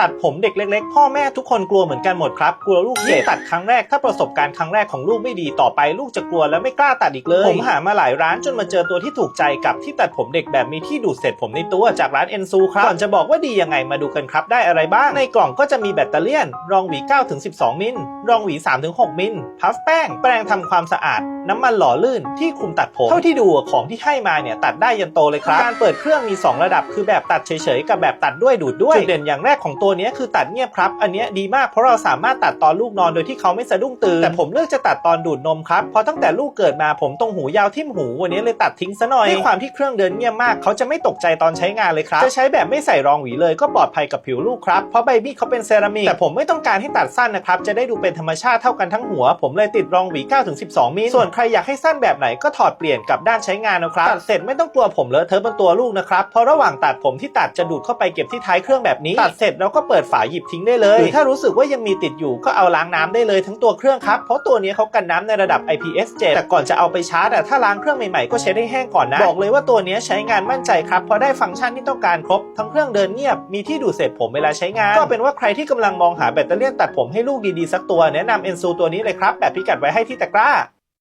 ตัดผมเด็กเล็กๆ พ่อแม่ทุกคนกลัวเหมือนกันหมดครับ กลัวลูกเจ็บตัดครั้งแรกถ้าประสบการณ์ครั้งแรกของลูกไม่ดีต่อไปลูกจะกลัวและไม่กล้าตัดอีกเลย ผมหามาหลายร้านจนมาเจอตัวที่ถูกใจกับที่ตัดผมเด็กแบบมีที่ดูดเศษผมในตัวจากร้านเอ็นซูครับก่อนจะบอกว่าดียังไงมาดูกันครับได้อะไรบ้าง ในกล่องก็จะมีแบตเตอรี่ยน รองหวี 9-12 มิล รองหวี 3-6 มิล พัฟแป้ง แปรงทำความสะอาด น้ำมันหล่อลื่น ที่คุมตัดผม เท่าที่ดูอะของที่ให้มาเนี่ยตัดได้ยันโตเลยครับ การเปิดเครื่องมี 2 ระดับคือแบบตัดเฉยๆ กับแบบตัดด้วยดูดด้วย จุดเด่นอย่างแรกของตัวเนี้ยคือตัดเงียบครับ อันเนี้ยดีมากเพราะเราสามารถตัดตอนลูกนอนโดยที่เขาไม่สะดุ้งตื่นแต่ผมเลือกจะตัดตอนดูดนมครับเพราะตั้งแต่ลูกเกิดมาผมตรงหูยาวทิ่มหูวันนี้เลยตัดทิ้งซะหน่อยด้วยความที่เครื่องเดินเงียบมากเขาจะไม่ตกใจตอนใช้งานเลยครับจะใช้แบบไม่ใส่รองหวีเลยก็ปลอดภัยกับผิวลูกครับเพราะไบบี้เขาเป็นเซรามิกแต่ผมไม่ต้องการให้ตัดสั้นนะครับจะได้ดูเป็นธรรมชาติเท่ากันทั้งหัว ผมเลยติดรองหวี9-12 มิลส่วนใครอยากให้สั้นแบบไหนก็ถอดเปลี่ยนกับด้านใช้งานนะครับตัดเสร็จไม่ต้องกลัวผมเลอะเทอะบนตัวลูกนะครับเพราะระหว่างตัดผมที่ตัดจะดูดเข้าไปเก็บที่ท้ายเครื่องแบบนี้ตัดเสร็จเราก็เปิดฝาหยิบทิ้งได้เลย หรือถ้ารู้สึกว่ายังมีติดอยู่ก็เอาล้างน้ำได้เลยทั้งตัวเครื่องครับ เพราะตัวนี้เขากันน้ำในระดับ IPS7 แต่ก่อนจะเอาไปชาร์จอะถ้าล้างเครื่องใหม่ๆก็เช็ดให้แห้งก่อนนะ บอกเลยว่าตัวนี้ใช้งานมั่นใจครับ เพราะได้ฟังก์ชันที่ต้องการครบ ทั้งเครื่องเดินเงียบ มีที่ดูดเศษผมเวลาใช้งาน ก็เป็นว่าใครที่กำลังมองหาแบตเตอรี่ยนตัดผมให้ลูกดีๆสักตัวแนะนำเอ็นซูตัวนี้เลยครับแบบพิกัดไว้ให้ที่ตะกร้า